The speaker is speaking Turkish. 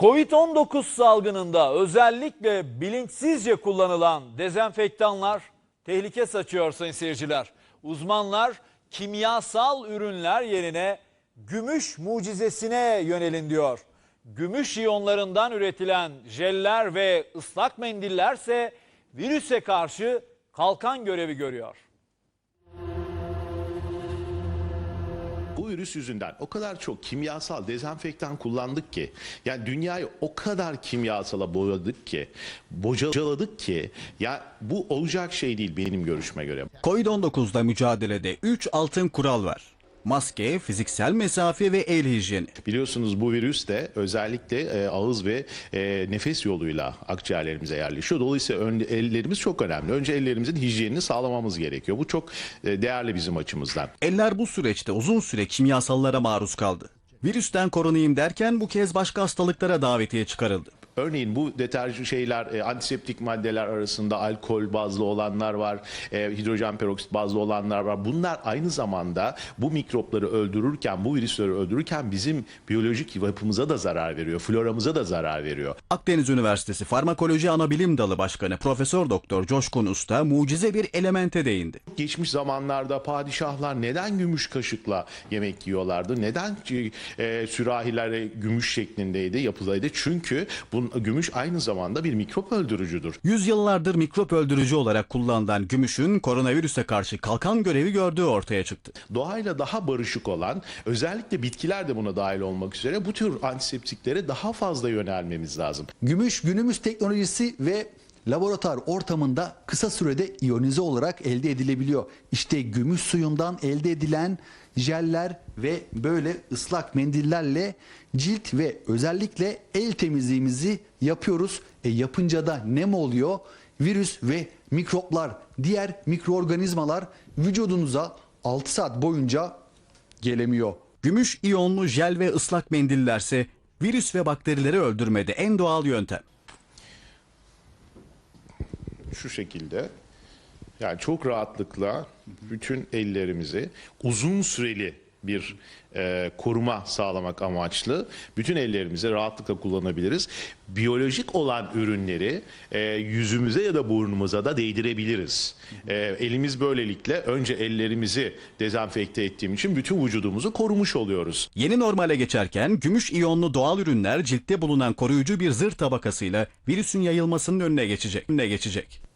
Covid-19 salgınında özellikle bilinçsizce kullanılan dezenfektanlar tehlike saçıyor sayın seyirciler. Uzmanlar kimyasal ürünler yerine gümüş mucizesine yönelin diyor. Gümüş iyonlarından üretilen jeller ve ıslak mendillerse virüse karşı kalkan görevi görüyor. Bu virüs yüzünden o kadar çok kimyasal dezenfektan kullandık ki yani dünyayı o kadar kimyasala boyadık ki bocaladık ki ya bu olacak şey değil benim görüşme göre. Covid-19'da mücadelede 3 altın kural var. Maske, fiziksel mesafe ve el hijyeni. Biliyorsunuz bu virüs de özellikle e, ağız ve e, nefes yoluyla akciğerlerimize yerleşiyor. Dolayısıyla ön- ellerimiz çok önemli. Önce ellerimizin hijyenini sağlamamız gerekiyor. Bu çok e, değerli bizim açımızdan. Eller bu süreçte uzun süre kimyasallara maruz kaldı. Virüsten korunayım derken bu kez başka hastalıklara davetiye çıkarıldı. Örneğin bu deterjan şeyler e, antiseptik maddeler arasında alkol bazlı olanlar var, e, hidrojen peroksit bazlı olanlar var. Bunlar aynı zamanda bu mikropları öldürürken, bu virüsleri öldürürken bizim biyolojik yapımıza da zarar veriyor, floramıza da zarar veriyor. Akdeniz Üniversitesi Farmakoloji Anabilim Dalı Başkanı Profesör Doktor Coşkun Usta mucize bir elemente değindi. Geçmiş zamanlarda padişahlar neden gümüş kaşıkla yemek yiyorlardı? Neden e, sürahiler gümüş şeklindeydi, yapıdaydı? Çünkü bu gümüş aynı zamanda bir mikrop öldürücüdür. Yüzyıllardır mikrop öldürücü olarak kullanılan gümüşün koronavirüse karşı kalkan görevi gördüğü ortaya çıktı. doğayla daha barışık olan özellikle bitkiler de buna dahil olmak üzere bu tür antiseptiklere daha fazla yönelmemiz lazım. Gümüş günümüz teknolojisi ve laboratuvar ortamında kısa sürede iyonize olarak elde edilebiliyor. İşte gümüş suyundan elde edilen jeller ve böyle ıslak mendillerle cilt ve özellikle el temizliğimizi yapıyoruz. E yapınca da ne mi oluyor? Virüs ve mikroplar, diğer mikroorganizmalar vücudunuza 6 saat boyunca gelemiyor. Gümüş iyonlu jel ve ıslak mendillerse virüs ve bakterileri öldürmede en doğal yöntem. Şu şekilde. Yani çok rahatlıkla bütün ellerimizi uzun süreli bir e, koruma sağlamak amaçlı bütün ellerimizi rahatlıkla kullanabiliriz. Biyolojik olan ürünleri e, yüzümüze ya da burnumuza da değdirebiliriz. E, elimiz böylelikle önce ellerimizi dezenfekte ettiğim için bütün vücudumuzu korumuş oluyoruz. Yeni normale geçerken gümüş iyonlu doğal ürünler ciltte bulunan koruyucu bir zırh tabakasıyla virüsün yayılmasının önüne geçecek. Önüne geçecek.